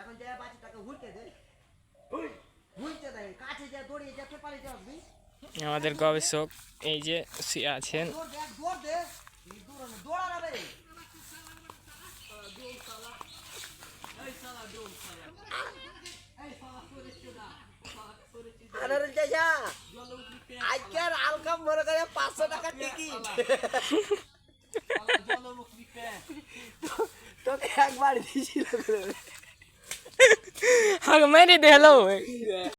এখন যা বাচ্চা হুলকে দে। আমাদের গবেষক এই যে আছেন। আজকের আলকাম মনে করে পাঁচশো টাকা টিকিট હાક મારી દીધી હાક મારી દે હલાવ